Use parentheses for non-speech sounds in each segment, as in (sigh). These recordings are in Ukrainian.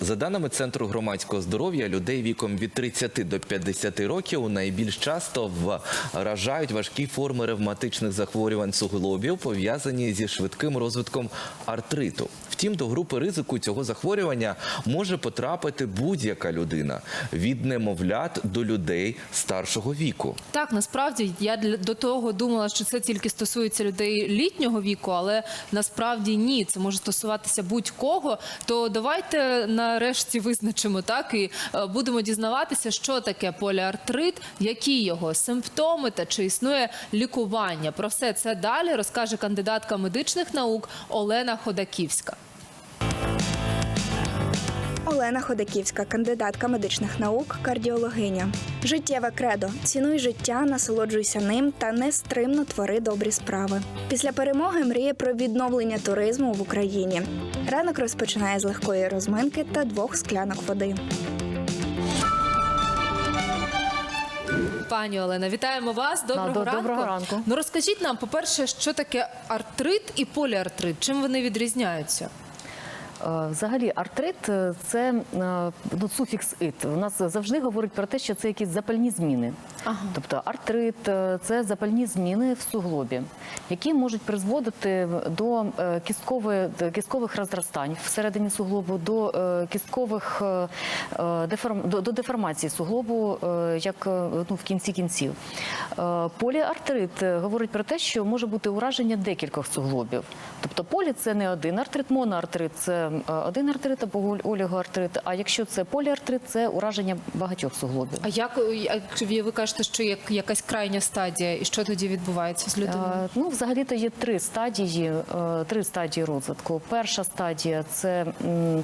За даними Центру громадського здоров'я, людей віком від 30 до 50 років найбільш часто вражають важкі форми ревматичних захворювань суглобів, пов'язані зі швидким розвитком артриту. Втім, до групи ризику цього захворювання може потрапити будь-яка людина від немовлят до людей старшого віку. Так, насправді я до того думала, що це тільки стосується людей літнього віку, але насправді ні, це може стосуватися будь-кого. То давайте нарешті визначимо так і е, будемо дізнаватися, що таке поліартрит, які його симптоми та чи існує лікування. Про все це далі розкаже кандидатка медичних наук Олена Ходаківська. Олена Ходаківська, кандидатка медичних наук, кардіологиня. Життєве кредо. Цінуй життя, насолоджуйся ним та нестримно твори добрі справи. Після перемоги мріє про відновлення туризму в Україні. Ранок розпочинає з легкої розминки та двох склянок води. Пані Олена, вітаємо вас. Доброго до- ранку. доброго ранку. Ну розкажіть нам, по-перше, що таке артрит і поліартрит? Чим вони відрізняються? Е, Взагалі, артрит е, це е, ну, суфікс ит. У нас завжди говорять про те, що це якісь запальні зміни. Ага. Тобто артрит це запальні зміни в суглобі, які можуть призводити до кісткової, до кісткових розростань всередині суглобу, до кісткових деформ, до, до деформації суглобу, як ну, в кінці кінців. Поліартрит говорить про те, що може бути ураження декількох суглобів. Тобто полі це не один артрит, моноартрит це е, один артрит або олігоартрит. А якщо це поліартрит, це ураження багатьох суглобів. А як як ви- кажете, що як якась крайня стадія, і що тоді відбувається з людиною? Е, Ну, взагалі-то є три стадії, е, три стадії розвитку. Перша стадія це е,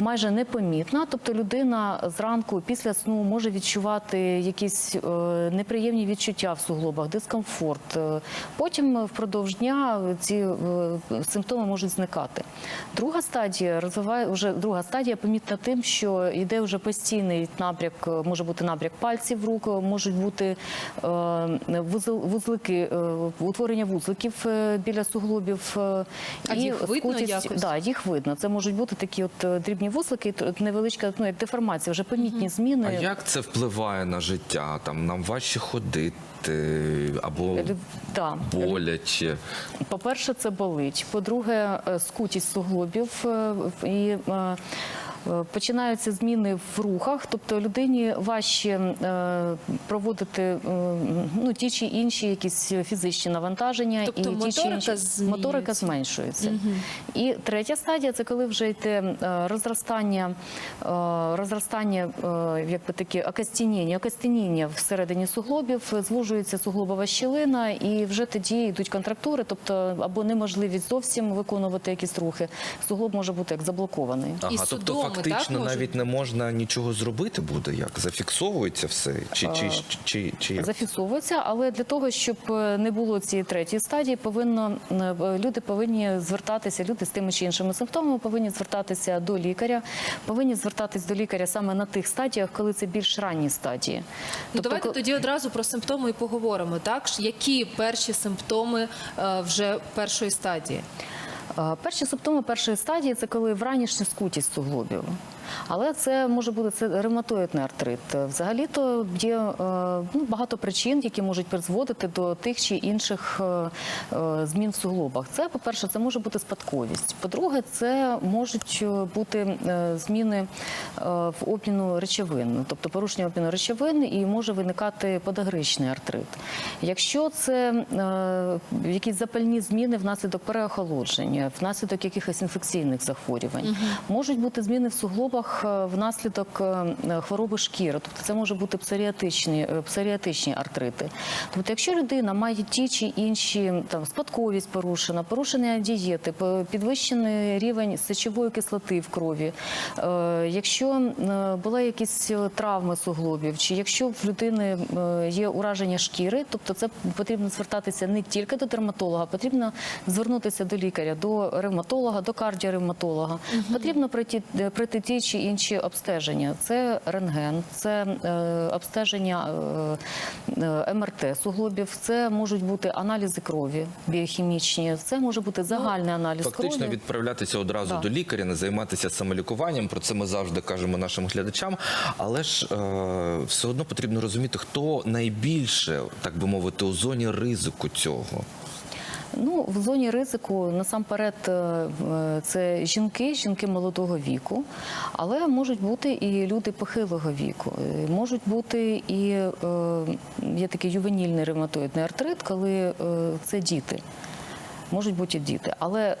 майже непомітна, тобто людина зранку після сну може відчувати якісь е, неприємні відчуття в суглобах, дискомфорт. Е, Потім впродовж дня ці е, симптоми можуть зникати. Друга стадія розвиває вже друга стадія помітна тим, що йде вже постійний напряк, е, може бути напряк пальців рук, можуть бути е, вузлики, е, утворення вузликів е, біля суглобів. е, А їх видно якось? Да, їх видно. Це можуть бути такі от е, дрібні вуслики, невеличка ну, як деформація, вже помітні зміни. А як це впливає на життя? Там нам важче ходити або Да. боляче. По-перше, це болить. По-друге, е, скутість суглобів е, і е, е, починаються зміни в рухах, тобто людині важче е, проводити е, ну, ті чи інші якісь фізичні навантаження Тобто і ті чи моторика інші моторика зменшується. І третя стадія це коли вже йде е, розростання, е, розростання, е, якби таке окостеніння, окостеніння всередині суглобів, звужується суглобова щілина, і вже тоді йдуть контрактури, тобто або неможливість зовсім виконувати якісь рухи. Суглоб може бути як заблокований. Ага, тобто судоми, фактично так, навіть не можна нічого зробити буде, як зафіксовується все, чи, чи, чи, чи, чи як? Зафіксовується, але для того, щоб е, не було цієї третьої стадії, повинно е, люди повинні звертатися, люди з тими чи іншими симптомами повинні звертатися до лікаря, повинні звертатись до лікаря саме на тих стадіях, коли це більш ранні стадії. Ну, Тобто, давайте тоді одразу про симптоми і поговоримо. Так Ж які перші симптоми е, вже першої стадії? Перші симптоми першої стадії це коли вранішня скутість суглобів. Але це може бути це ревматоїдний артрит. Взагалі-то є е, ну, багато причин, які можуть призводити до тих чи інших е, е, змін в суглобах. Це, по-перше, це може бути спадковість. По-друге, це можуть бути зміни в обміну речовин, тобто порушення обміну речовин, і може виникати подагричний артрит. Якщо це якісь запальні зміни внаслідок переохолодження, внаслідок якихось інфекційних захворювань, можуть бути зміни в суглобах е, внаслідок е, хвороби шкіри, тобто це може бути псоріатичні, е, псоріатичні артрити. Тобто, якщо людина має ті чи інші там спадковість порушена, порушення дієти, підвищений рівень сечової кислоти в крові, е, якщо е, були якісь е, травми суглобів, чи якщо в людини е, є ураження шкіри, тобто це потрібно звертатися не тільки до дерматолога, потрібно звернутися до лікаря, до ревматолога, до кардіоревматолога. Потрібно пройти, е, пройти ті чи інші обстеження. Це рентген, це е, обстеження е, МРТ суглобів, це можуть бути аналізи крові біохімічні, це може бути загальний аналіз Фактично крові. відправлятися одразу Да. до лікаря, не займатися самолікуванням. Про це ми завжди кажемо нашим глядачам. Але ж е, все одно потрібно розуміти, хто найбільше, так би мовити, у зоні ризику цього. Ну, в зоні ризику насамперед е, е, це жінки, жінки молодого віку, але можуть бути і люди похилого віку. Е, Можуть бути і є такий ювенільний ревматоїдний артрит, коли це діти. Можуть бути і діти, але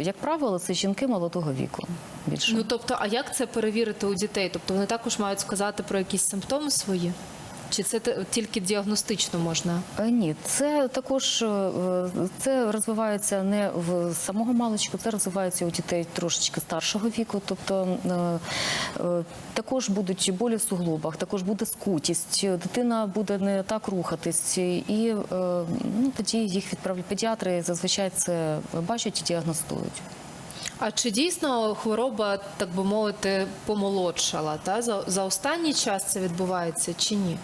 як правило, це жінки молодого віку більше. Ну тобто, а як це перевірити у дітей? Тобто вони також мають сказати про якісь симптоми свої? Чи це тільки діагностично можна? Е, Ні, це також е, це розвивається не в самого маличку, це розвивається у дітей трошечки старшого віку. Тобто е, також будуть болі в суглобах, також буде скутість, дитина буде не так рухатись, і ну, тоді їх відправляють педіатри. Зазвичай це бачать і діагностують. А чи дійсно хвороба, так би мовити, помолодшала? Та за, за останній час це відбувається чи ні?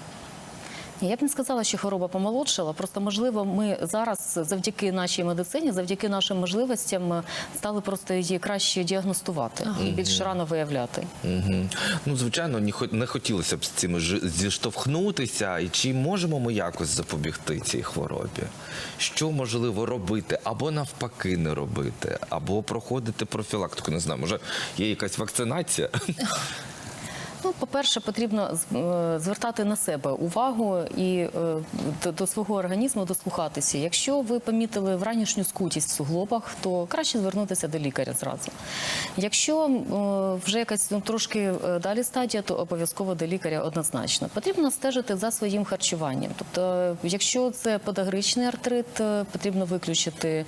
Я б не сказала, що хвороба помолодшала. Просто можливо, ми зараз завдяки нашій медицині, завдяки нашим можливостям, е, стали просто її краще діагностувати і більш рано виявляти. Угу. Ну, звичайно, не, хо- хотілося б з цим зіштовхнутися. І чи можемо ми якось запобігти цій хворобі? Що можливо робити, або навпаки не робити, або проходити профілактику? Не знаю, може є якась вакцинація? (laughs) Ну, по-перше, потрібно е, звертати на себе увагу і е, до, свого організму дослухатися. Якщо ви помітили вранішню скутість в суглобах, то краще звернутися до лікаря зразу. Якщо е, вже якась ну, трошки далі стадія, то обов'язково до лікаря однозначно. Потрібно стежити за своїм харчуванням. Тобто, якщо це подагричний артрит, потрібно виключити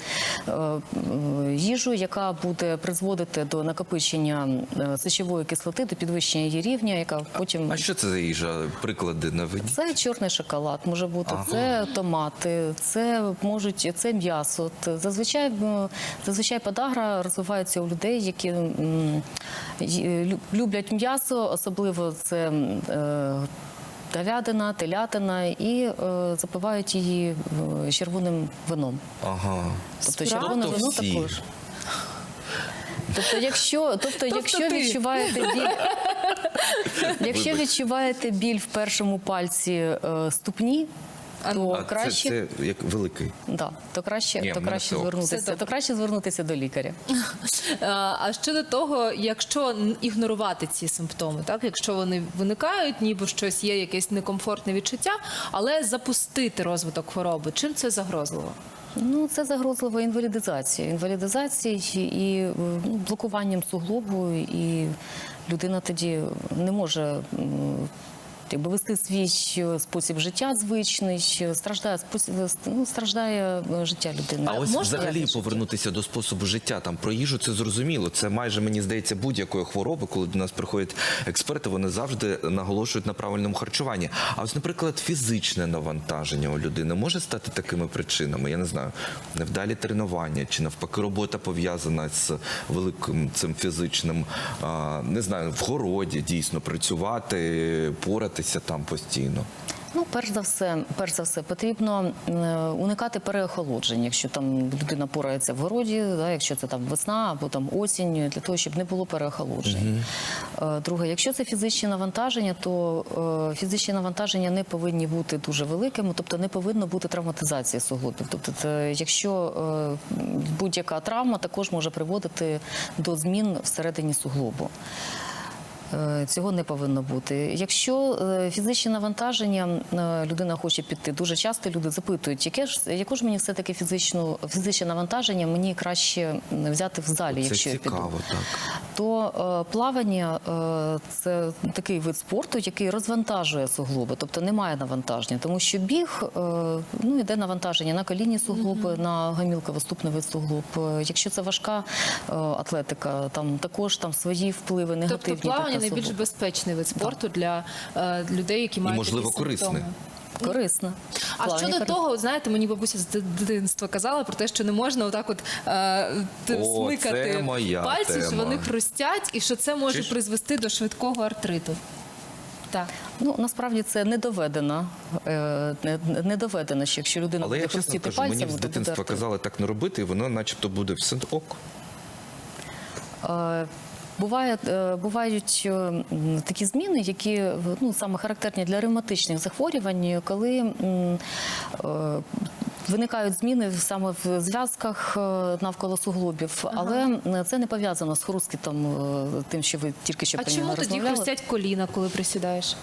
їжу, яка буде призводити до накопичення сечової кислоти, до підвищення її рівня, яка потім А що це за їжа? Приклади наведіть. це чорний шоколад може бути, Ага. це томати, це можуть це м'ясо. Зазвичай зазвичай подагра розвивається у людей, які люблять м'ясо, особливо це. е, Говядина, телятина і е, запивають її е, червоним вином. Ага. Тобто червоне вино Всі. також. Тобто, якщо, тобто, якщо ти. відчуваєте біль, (laughs) якщо відчуваєте біль в першому пальці е, ступні, то А краще, це, це як великий. Да, то краще, Ні, то краще звернутися, то краще звернутися до лікаря. (laughs) А щодо того, якщо ігнорувати ці симптоми, так якщо вони виникають, ніби щось є, якесь некомфортне відчуття, але запустити розвиток хвороби, чим це загрозливо? Ну, це загрозлива інвалідизація. Інвалідизація і е, ну, блокуванням суглобу, і людина тоді не може. Якби вести свій спосіб життя звичний, страждає спосіб, ну, страждає е, життя людини. А ось можна взагалі повернутися до способу життя. Там про їжу це зрозуміло. Це майже мені здається будь-якої хвороби, коли до нас приходять експерти, вони завжди наголошують на правильному харчуванні. А ось, наприклад, фізичне навантаження у людини може стати такими причинами. Я не знаю, невдалі тренування чи навпаки робота пов'язана з великим цим фізичним, не знаю, в городі дійсно працювати, поратися там постійно. Ну, перш за все, перш за все, потрібно е, уникати переохолоджень, якщо там людина порається в городі, да, якщо це там весна або там осінь, для того, щоб не було переохолоджень. Е, Друге, якщо це фізичні навантаження, то е, фізичні навантаження не повинні бути дуже великими, тобто не повинно бути травматизації суглобів. Тобто, це, якщо будь-яка травма також може приводити до змін всередині суглобу. Е, Цього не повинно бути. Якщо е, фізичні навантаження е, людина хоче піти, дуже часто люди запитують, яке ж яку ж мені все таки фізичну фізичне навантаження мені краще взяти в залі, Це якщо я піду. так. То плавання це такий вид спорту, який розвантажує суглоби, тобто немає навантаження, тому що біг ну йде навантаження на колінні суглоби, на гомілково-ступневий суглоб. Е, Якщо це важка атлетика, там також там свої впливи негативні. Тобто плавання тобто найбільш безпечний вид спорту для е, людей, які мають можливо, такі симптоми. корисний. Корисно. А Плавні щодо корисно. того, от знаєте, мені бабуся з дитинства казала про те, що не можна отак от е, т- О, смикати це моя пальці, що тема. вони хрустять, і що це може Чи ж- призвести до швидкого артриту. Так. Ну насправді це не доведено. е, Не, не доведено, що якщо людина Але буде я чесно хрустіти кажу, мені з то буде дитинства артрит. казали так не робити, і воно начебто буде все ок. Е, Буває, е, бувають е, такі зміни, які ну, саме характерні для ревматичних захворювань, коли е, виникають зміни саме в зв'язках е, навколо суглобів, але це не пов'язано з хрускітом, е, тим, що ви тільки що А про нього чому тоді розмовляли. хрустять коліна, коли присідаєш?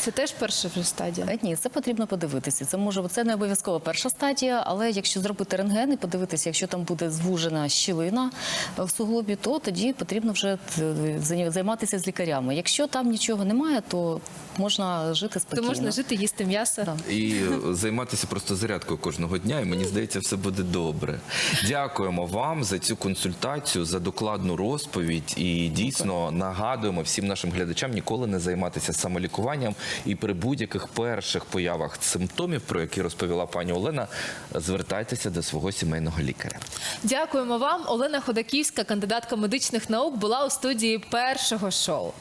Це теж перша стадія. Е, Ні, це потрібно подивитися. Це може це не обов'язково перша стадія, але якщо зробити рентген і подивитися, якщо там буде звужена щілина е, в суглобі, то тоді потрібно вже е, займатися з лікарями. Якщо там нічого немає, то можна жити То можна жити, їсти м'ясо. Да. І займатися просто зарядкою кожного дня, і мені здається, все буде добре. Дякуємо вам за цю консультацію, за докладну розповідь. І дійсно нагадуємо всім нашим глядачам ніколи не займатися самолікуванням. І при будь-яких перших появах симптомів, про які розповіла пані Олена, звертайтеся до свого сімейного лікаря. Дякуємо вам. Олена Ходаківська, кандидатка медичних наук, була у студії першого шоу.